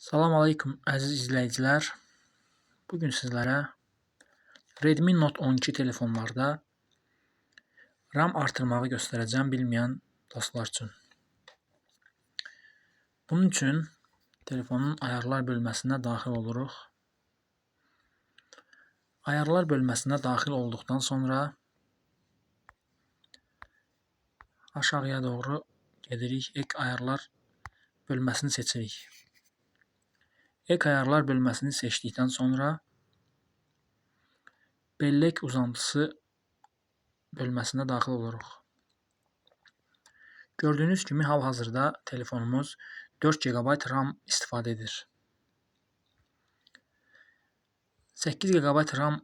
Salam aleykum əziz izləyicilər. Bu gün sizlərə Redmi Note 12 telefonlarda RAM artırmağı göstərəcəm bilməyən dostlar üçün. Bunun üçün telefonun ayarlar bölməsinə daxil oluruq. Ayarlar bölməsinə daxil olduqdan sonra aşağıya doğru gedirik. Ek ayarlar bölməsini seçirik. Ek ayarlar bölməsini seçdikdən sonra bellek uzantısı bölməsinə daxil oluruq. Gördüyünüz kimi hal-hazırda telefonumuz 4 GB RAM istifadə edir. 8 GB RAM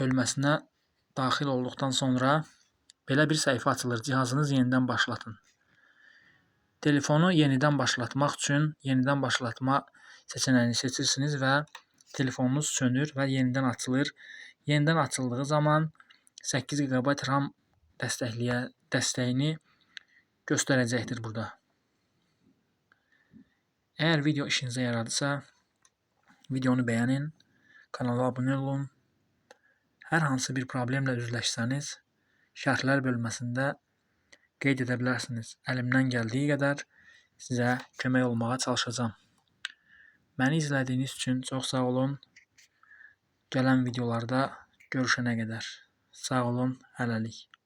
bölməsinə daxil olduqdan sonra belə bir səhifə açılır. Cihazınızı yenidən başlatın. Telefonu yenidən başlatmaq üçün yenidən başlatma seçənəyini seçirsiniz və telefonunuz sönür və yenidən açılır. Yenidən açıldığı zaman 8 GB RAM dəstəkləyə dəstəyini göstərəcəkdir burada. Əgər video işinizə yaradısa, videonu bəyənin, kanala abunə olun. Hər hansı bir problemlə üzləşsəniz, şərhlər bölməsində qeyd edə bilərsiniz. Əlimdən gəldiyi qədər sizə kömək olmağa çalışacağam. Məni izlədiyiniz üçün çox sağ olun. Gələn videolarda görüşənə qədər. Sağ olun, hələlik.